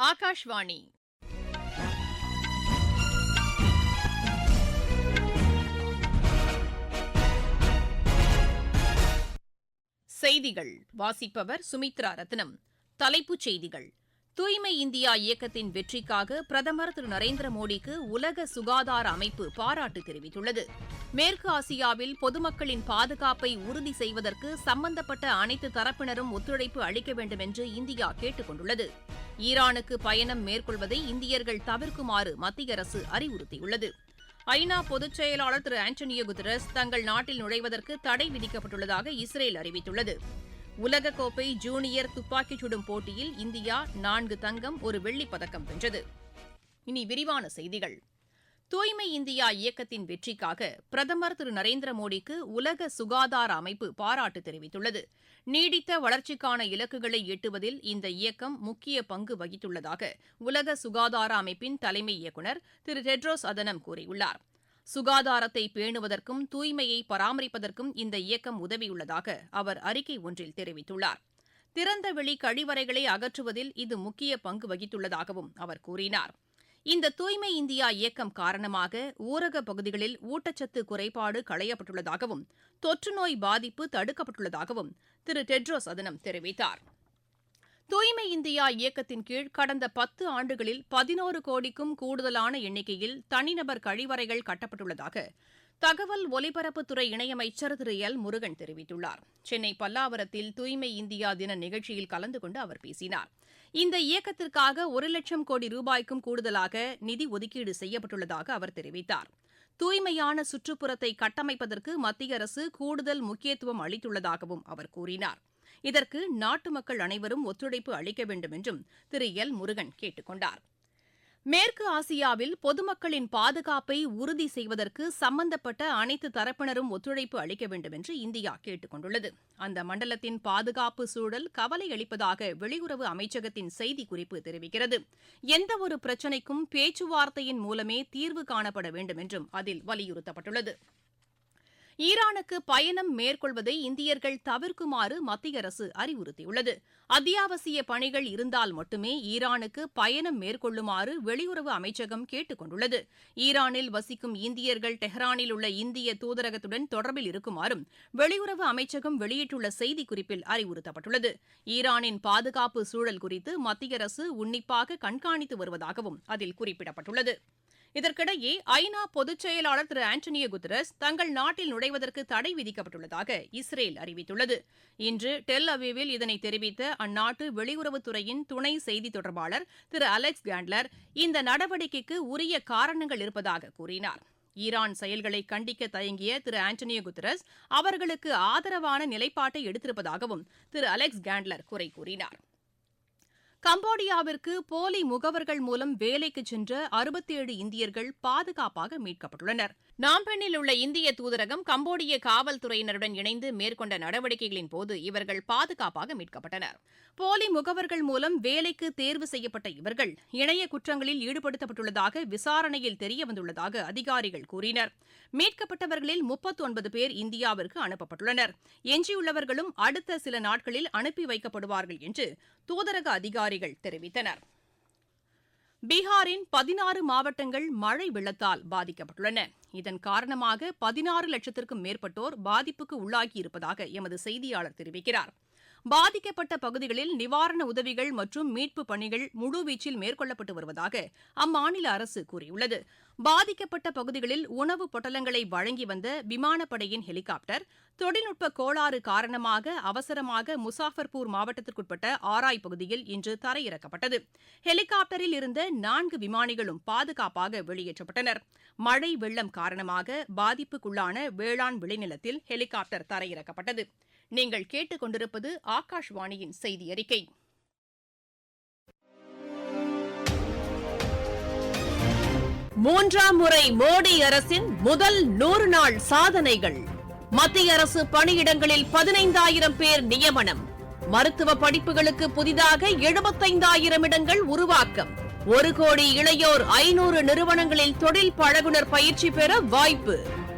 ஆகாஷ்வாணி. செய்திகள். வாசிப்பவர் சுமித்ரா ரத்னம். தலைப்புச் செய்திகள். தூய்மை இந்தியா இயக்கத்தின் வெற்றிக்காக பிரதமர் திரு நரேந்திர மோடிக்கு உலக சுகாதார அமைப்பு பாராட்டு தெரிவித்துள்ளது. மேற்கு ஆசியாவில் பொதுமக்களின் பாதுகாப்பை உறுதி செய்வதற்கு சம்பந்தப்பட்ட அனைத்து தரப்பினரும் ஒத்துழைப்பு அளிக்க வேண்டும் என்று இந்தியா கேட்டுக் கொண்டுள்ளது ஈரானுக்கு பயணம் மேற்கொள்வதை இந்தியர்கள் தவிர்க்குமாறு மத்திய அரசு அறிவுறுத்தியுள்ளது. ஐநா பொதுச் செயலாளர் திரு ஆண்டனியோ குதரஸ் தங்கள் நாட்டில் நுழைவதற்கு தடை விதிக்கப்பட்டுள்ளதாக இஸ்ரேல் அறிவித்துள்ளது. உலகக்கோப்பை ஜூனியர் துப்பாக்கிச் சுடும் போட்டியில் இந்தியா நான்கு தங்கம் ஒரு வெள்ளிப் பதக்கம் வென்றது. இனி விரிவான செய்திகள். தூய்மை இந்தியா இயக்கத்தின் வெற்றிக்காக பிரதமர் திரு நரேந்திர மோடிக்கு உலக சுகாதார அமைப்பு பாராட்டு தெரிவித்துள்ளது. நீடித்த வளர்ச்சிக்கான இலக்குகளை எட்டுவதில் இந்த இயக்கம் முக்கிய பங்கு வகித்துள்ளதாக உலக சுகாதார அமைப்பின் தலைமை இயக்குநர் திரு டெட்ரோஸ் அதனம் கூறியுள்ளார். சுகாதாரத்தை பேணுவதற்கும் தூய்மையை பராமரிப்பதற்கும் இந்த இயக்கம் உதவியுள்ளதாக அவர் அறிக்கை ஒன்றில் தெரிவித்துள்ளார். திறந்தவெளி கழிவறைகளை அகற்றுவதில் இது முக்கிய பங்கு வகித்துள்ளதாகவும் அவர் கூறினார். இந்த தூய்மை இந்தியா இயக்கம் காரணமாக ஊரக பகுதிகளில் ஊட்டச்சத்து குறைபாடு களையப்பட்டுள்ளதாகவும் தொற்றுநோய் பாதிப்பு தடுக்கப்பட்டுள்ளதாகவும் திரு டெட்ரோஸ் அதனம் தெரிவித்தார். தூய்மை இந்தியா இயக்கத்தின் கீழ் கடந்த பத்து ஆண்டுகளில் பதினோரு கோடிக்கும் கூடுதலான எண்ணிக்கையில் தனிநபர் கழிவறைகள் கட்டப்பட்டுள்ளதாக தகவல் ஒலிபரப்புத்துறை இணையமைச்சர் திரு. எல். முருகன் தெரிவித்துள்ளார். சென்னை பல்லாவரத்தில் தூய்மை இந்தியா தின நிகழ்ச்சியில் கலந்து கொண்டு அவர் பேசினார். இந்த இயக்கத்திற்காக ஒரு லட்சம் கோடி ரூபாய்க்கும் கூடுதலாக நிதி ஒதுக்கீடு செய்யப்பட்டுள்ளதாக அவர் தெரிவித்தார். தூய்மையான சுற்றுப்புறத்தை கட்டமைப்பதற்கு மத்திய அரசு கூடுதல் முக்கியத்துவம் அளித்துள்ளதாகவும் அவர் கூறினார். இதற்கு நாட்டு மக்கள் அனைவரும் ஒத்துழைப்பு அளிக்க வேண்டும் என்றும் திரு. எல். முருகன் கேட்டுக் கொண்டாா் மேற்கு ஆசியாவில் பொதுமக்களின் பாதுகாப்பை உறுதி செய்வதற்கு சம்பந்தப்பட்ட அனைத்து தரப்பினரும் ஒத்துழைப்பு அளிக்க வேண்டும் என்று இந்தியா கேட்டுக் கொண்டுள்ளது. அந்த மண்டலத்தின் பாதுகாப்பு சூழல் கவலை அளிப்பதாக வெளியுறவு அமைச்சகத்தின் செய்திக்குறிப்பு தெரிவிக்கிறது. எந்தவொரு பிரச்சினைக்கும் பேச்சுவார்த்தையின் மூலமே தீர்வு காணப்பட வேண்டும் என்றும் அதில் வலியுறுத்தப்பட்டுள்ளது. ஈரானுக்கு பயணம் மேற்கொள்வதை இந்தியர்கள் தவிர்க்குமாறு மத்திய அரசு அறிவுறுத்தியுள்ளது. அத்தியாவசிய பணிகள் இருந்தால் மட்டுமே ஈரானுக்கு பயணம் மேற்கொள்ளுமாறு வெளியுறவு அமைச்சகம் கேட்டுக் கொண்டுள்ளது ஈரானில் வசிக்கும் இந்தியர்கள் டெஹ்ரானில் உள்ள இந்திய தூதரகத்துடன் தொடர்பில் இருக்குமாறும் வெளியுறவு அமைச்சகம் வெளியிட்டுள்ள செய்திக்குறிப்பில் அறிவுறுத்தப்பட்டுள்ளது. ஈரானின் பாதுகாப்பு சூழல் குறித்து மத்திய அரசு உன்னிப்பாக கண்காணித்து வருவதாகவும் அதில் குறிப்பிடப்பட்டுள்ளது. இதற்கிடையே ஐநா பொதுச் செயலாளர் திரு ஆண்டனியோ குட்ரஸ் தங்கள் நாட்டில் நுழைவதற்கு தடை விதிக்கப்பட்டுள்ளதாக இஸ்ரேல் அறிவித்துள்ளது. இன்று டெல் அவிவில் இதனை தெரிவித்த அந்நாட்டு வெளியுறவுத்துறையின் துணை செய்தி தொடர்பாளர் திரு அலெக்ஸ் கேண்ட்லர் இந்த நடவடிக்கைக்கு உரிய காரணங்கள் இருப்பதாக கூறினார். ஈரான் செயல்களை கண்டிக்க தயங்கிய திரு ஆண்டனியோ குட்ரஸ் அவர்களுக்கு ஆதரவான நிலைப்பாட்டை எடுத்திருப்பதாகவும் திரு அலெக்ஸ் கேண்ட்லர் குறை கூறினார். கம்போடியாவிற்கு போலி முகவர்கள் மூலம் வேலைக்கு சென்ற அறுபத்தேழு இந்தியர்கள் பாதுகாப்பாக மீட்கப்பட்டுள்ளனர். நாம்பெண்ணில் உள்ள இந்திய தூதரகம் கம்போடிய காவல்துறையினருடன் இணைந்து மேற்கொண்ட நடவடிக்கைகளின் போது இவர்கள் பாதுகாப்பாக மீட்கப்பட்டனர். போலி முகவர்கள் மூலம் வேலைக்கு தேர்வு செய்யப்பட்ட இவர்கள் இணைய குற்றங்களில் ஈடுபடுத்தப்பட்டுள்ளதாக விசாரணையில் தெரியவந்துள்ளதாக அதிகாரிகள் கூறினர். மீட்கப்பட்டவர்களில் முப்பத்தொன்பது பேர் இந்தியாவிற்கு அனுப்பப்பட்டுள்ளனர். எஞ்சியுள்ளவர்களும் அடுத்த சில நாட்களில் அனுப்பி வைக்கப்படுவார்கள் என்று தூதரக அதிகாரிகள் தெரிவித்தனர். பீகாரின் பதினாறு மாவட்டங்கள் மழை வெள்ளத்தால் பாதிக்கப்பட்டுள்ளன. இதன் காரணமாக பதினாறு லட்சத்திற்கும் மேற்பட்டோர் பாதிப்புக்கு உள்ளாகியிருப்பதாக எமது செய்தியாளர் தெரிவிக்கிறார். பாதிக்கப்பட்ட பகுதிகளில் நிவாரண உதவிகள் மற்றும் மீட்புப் பணிகள் முழுவீச்சில் மேற்கொள்ளப்பட்டு வருவதாக அம்மாநில அரசு கூறியுள்ளது. பாதிக்கப்பட்ட பகுதிகளில் உணவுப் பொட்டலங்களை வழங்கி வந்த விமானப்படையின் ஹெலிகாப்டர் தொழில்நுட்ப கோளாறு காரணமாக அவசரமாக முசாஃபர்பூர் மாவட்டத்திற்குட்பட்ட ஆராய் பகுதியில் இன்று தரையிறக்கப்பட்டது. ஹெலிகாப்டரில் இருந்த நான்கு விமானிகளும் பாதுகாப்பாக வெளியேற்றப்பட்டனர். மழை வெள்ளம் காரணமாக பாதிப்புக்குள்ளான வேளாண் விளைநிலத்தில் ஹெலிகாப்டர் தரையிறக்கப்பட்டது. நீங்கள் கேட்டுக்கொண்டிருப்பது ஆகாஷ்வாணியின் செய்தி அறிக்கை மூன்றாம் முறை மோடி அரசின் முதல் நூறு நாள் சாதனைகள். மத்திய அரசு பணியிடங்களில் பதினைந்தாயிரம் பேர் நியமனம். மருத்துவ படிப்புகளுக்கு புதிதாக எழுபத்தைந்தாயிரம் இடங்கள் உருவாக்கம். ஒரு கோடி இளையோர் ஐநூறு நிறுவனங்களில் தொழில் பழகுனர் பயிற்சி பெற வாய்ப்பு.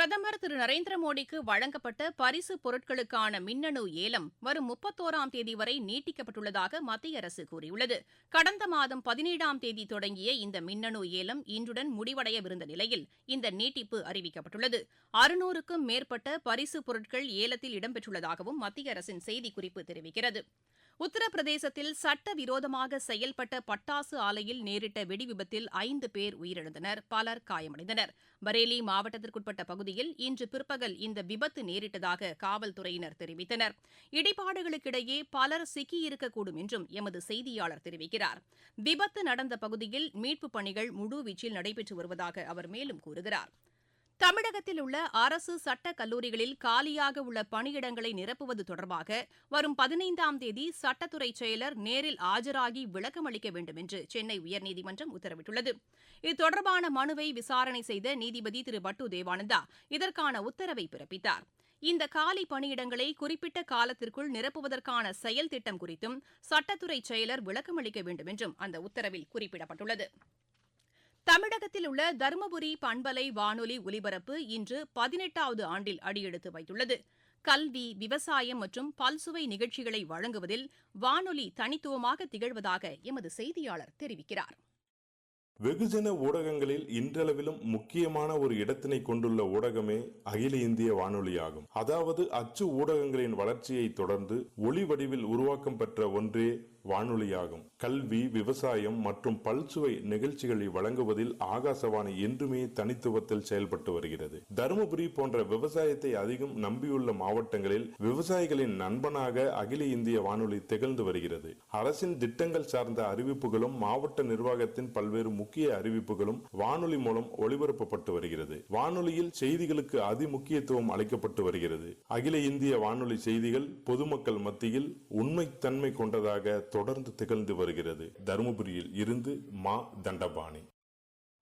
பிரதமர் திரு நரேந்திர மோடிக்கு வழங்கப்பட்ட பரிசு பொருட்களுக்கான மின்னணு ஏலம் வரும் முப்பத்தோராம் தேதி வரை நீட்டிக்கப்பட்டுள்ளதாக மத்திய அரசு கூறியுள்ளது. கடந்த மாதம் பதினேழாம் தேதி தொடங்கிய இந்த மின்னணு ஏலம் இன்றுடன் முடிவடையவிருந்த நிலையில் இந்த நீட்டிப்பு அறிவிக்கப்பட்டுள்ளது. அறுநூறுக்கும் மேற்பட்ட பரிசு பொருட்கள் ஏலத்தில் இடம்பெற்றுள்ளதாகவும் மத்திய அரசின் செய்திக்குறிப்பு தெரிவிக்கிறது. உத்தரப்பிரதேசத்தில் சட்டவிரோதமாக செயல்பட்ட பட்டாசு ஆலையில் நேரிட்ட வெடிவிபத்தில் ஐந்து பேர் உயிரிழந்தனர் பலர் காயமடைந்தனர். பரேலி மாவட்டத்திற்குட்பட்ட பகுதியில் இன்று பிற்பகல் இந்த விபத்து நேரிட்டதாக காவல்துறையினர் தெரிவித்தனர். இடிபாடுகளுக்கிடையே பலர் சிக்கியிருக்கக்கூடும் என்றும் எமது செய்தியாளர் தெரிவிக்கிறார். விபத்து நடந்த பகுதியில் மீட்புப் பணிகள் முழுவீச்சில் நடைபெற்று வருவதாக அவர் மேலும் கூறுகிறார். தமிழகத்தில் உள்ள அரசு சட்டக் கல்லூரிகளில் காலியாக உள்ள பணியிடங்களை நிரப்புவது தொடர்பாக வரும் பதினைந்தாம் தேதி சட்டத்துறை செயலர் நேரில் ஆஜராகி விளக்கம் அளிக்க வேண்டும் என்று சென்னை உயர்நீதிமன்றம் உத்தரவிட்டுள்ளது. இது தொடர்பான மனுவை விசாரணை செய்த நீதிபதி திரு. பட்டு தேவானந்தா இதற்கான உத்தரவை பிறப்பித்தார். இந்த காலி பணியிடங்களை குறிப்பிட்ட காலத்திற்குள் நிரப்புவதற்கான செயல் திட்டம் குறித்தும் சட்டத்துறை செயலர் விளக்கம் அளிக்க வேண்டும் என்றும் அந்த உத்தரவில் குறிப்பிடப்பட்டுள்ளது. தமிழகத்தில் உள்ள தருமபுரி பண்பலை வானொலி ஒலிபரப்பு இன்று பதினெட்டாவது ஆண்டில் அடியெடுத்து வைத்துள்ளது. கல்வி விவசாயம் மற்றும் பல்சுவை நிகழ்ச்சிகளை வழங்குவதில் வானொலி தனித்துவமாக திகழ்வதாக எமது செய்தியாளர் தெரிவிக்கிறார். வெகுஜன ஊடகங்களில் இன்றளவிலும் முக்கியமான ஒரு இடத்தினை கொண்டுள்ள ஊடகமே அகில இந்திய வானொலியாகும். அதாவது அச்சு ஊடகங்களின் வளர்ச்சியை தொடர்ந்து ஒளி வடிவில் உருவாக்கம் பெற்ற ஒன்றே வானொலியாகும். கல்வி விவசாயம் மற்றும் பல்சுவை நிகழ்ச்சிகளை வழங்குவதில் ஆகாசவாணி என்றுமே தனித்துவத்தில் செயல்பட்டு வருகிறது. தருமபுரி போன்ற விவசாயத்தை அதிகம் நம்பியுள்ள மாவட்டங்களில் விவசாயிகளின் நண்பனாக அகில இந்திய வானொலி திகழ்ந்து வருகிறது. அரசின் திட்டங்கள் சார்ந்த அறிவிப்புகளும் மாவட்ட நிர்வாகத்தின் பல்வேறு முக்கிய அறிவிப்புகளும் வானொலி மூலம் ஒளிபரப்பப்பட்டு வருகிறது. வானொலியில் செய்திகளுக்கு அதிமுக்கியத்துவம் அளிக்கப்பட்டு வருகிறது. அகில இந்திய வானொலி செய்திகள் பொதுமக்கள் மத்தியில் உண்மைத்தன்மை கொண்டதாக தொடர்ந்து திகழ்ந்து வருகிறது. தருமபுரியில் இருந்து மா தண்டபாணி.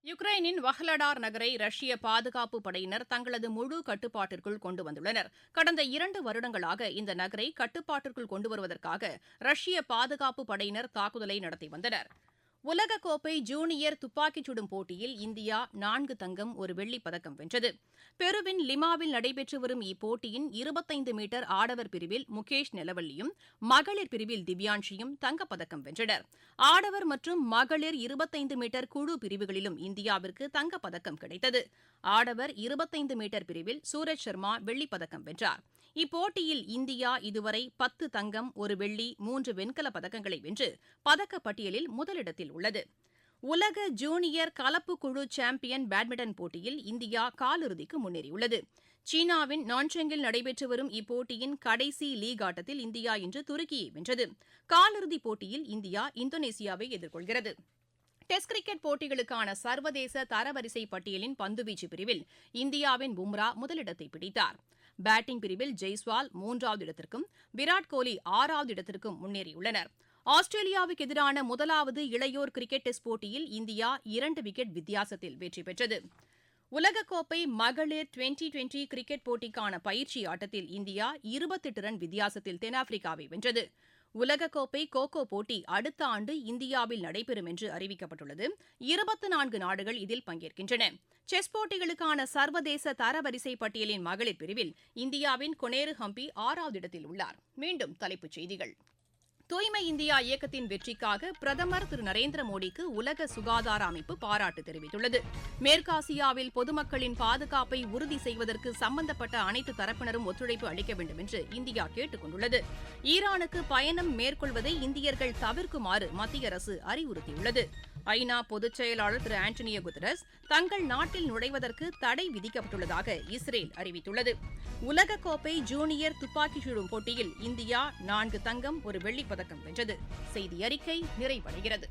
யுக்ரைனின் வஹ்லடார் நகரை ரஷ்ய பாதுகாப்பு படையினர் தங்களது முழு கட்டுப்பாட்டிற்குள் கொண்டு வந்துள்ளனர். கடந்த இரண்டு வருடங்களாக இந்த நகரை கட்டுப்பாட்டிற்குள் கொண்டு வருவதற்காக ரஷ்ய பாதுகாப்பு படையினர் தாக்குதலை நடத்தி வந்தனர். உலகக்கோப்பை ஜூனியர் துப்பாக்கிச் சுடும் போட்டியில் இந்தியா நான்கு தங்கம் ஒரு வெள்ளிப் பதக்கம் வென்றது. பெருவின் லிமாவில் நடைபெற்று வரும் இப்போட்டியின் இருபத்தைந்து மீட்டர் ஆடவர் பிரிவில் முகேஷ் நிலவல்லியும் மகளிர் பிரிவில் திவ்யான்ஷியும் தங்கப்பதக்கம் வென்றனர். ஆடவர் மற்றும் மகளிர் இருபத்தைந்து மீட்டர் குழு பிரிவுகளிலும் இந்தியாவிற்கு தங்கப்பதக்கம் கிடைத்தது. ஆடவர் இருபத்தைந்து மீட்டர் பிரிவில் சூரஜ் சர்மா வெள்ளிப்பதக்கம் வென்றார். இப்போட்டியில் இந்தியா இதுவரை பத்து தங்கம் ஒரு வெள்ளி மூன்று வெண்கலப் பதக்கங்களை வென்று பதக்கப்பட்டியலில் முதலிடத்தில் உள்ளது. உலக ஜூனியர் கலப்பு குழு சாம்பியன் பேட்மிண்டன் போட்டியில் இந்தியா காலிறுதிக்கு முன்னேறியுள்ளது. சீனாவின் நான்செங்கில் நடைபெற்று வரும் இப்போட்டியின் கடைசி லீக் ஆட்டத்தில் இந்தியா இன்று துருக்கியை வென்றது. காலிறுதிப் போட்டியில் இந்தியா இந்தோனேசியாவை எதிர்கொள்கிறது. டெஸ்ட் கிரிக்கெட் போட்டிகளுக்கான சர்வதேச தரவரிசை பட்டியலின் பந்துவீச்சு பிரிவில் இந்தியாவின் பும்ரா முதலிடத்தை பிடித்தார். பேட்டிங் பிரிவில் ஜெய்ஸ்வால் மூன்றாவது இடத்திற்கும் விராட் கோலி ஆறாவது இடத்திற்கும் முன்னேறியுள்ளனா் ஆஸ்திரேலியாவுக்கு எதிரான முதலாவது இளையோர் கிரிக்கெட் டெஸ்ட் போட்டியில் இந்தியா இரண்டு விக்கெட் வித்தியாசத்தில் வெற்றி பெற்றது. உலகக்கோப்பை மகளிர் டுவெண்டி டுவெண்டி கிரிக்கெட் போட்டிக்கான பயிற்சி ஆட்டத்தில் இந்தியா இருபத்தெட்டு ரன் வித்தியாசத்தில் தென்னாப்பிரிக்காவை வென்றது. உலகக்கோப்பை கோகோ போட்டி அடுத்த ஆண்டு இந்தியாவில் நடைபெறும் என்று அறிவிக்கப்பட்டுள்ளது. இருபத்தி நான்கு நாடுகள் இதில் பங்கேற்கின்றன. செஸ் போட்டிகளுக்கான சர்வதேச தரவரிசை பட்டியலின் மகளிர் பிரிவில் இந்தியாவின் கொனேரு ஹம்பி ஆறாவது இடத்தில் உள்ளார். மீண்டும் தலைப்புச் செய்திகள். தூய்மை இந்தியா இயக்கத்தின் வெற்றிக்காக பிரதமர் திரு நரேந்திர மோடிக்கு உலக சுகாதார அமைப்பு பாராட்டு தெரிவித்துள்ளது. மேற்காசியாவில் பொதுமக்களின் பாதுகாப்பை உறுதி செய்வதற்கு சம்பந்தப்பட்ட அனைத்து தரப்பினரும் ஒத்துழைப்பு அளிக்க வேண்டும் என்று இந்தியா கேட்டுக் கொண்டுள்ளது. ஈரானுக்கு பயணம் மேற்கொள்வதை இந்தியர்கள் தவிர்க்குமாறு மத்திய அரசு அறிவுறுத்தியுள்ளது. ஐநா பொதுச் செயலாளர் திரு ஆண்டனியோ குத்தரஸ் தங்கள் நாட்டில் நுழைவதற்கு தடை விதிக்கப்பட்டுள்ளதாக இஸ்ரேல் அறிவித்துள்ளது. உலகக்கோப்பை ஜூனியர் துப்பாக்கிச் சுடும் போட்டியில் இந்தியா நான்கு தங்கம் ஒரு வெள்ளிப் பதக்கம் வென்றது. செய்தி அறிக்கை நிறைவடைகிறது.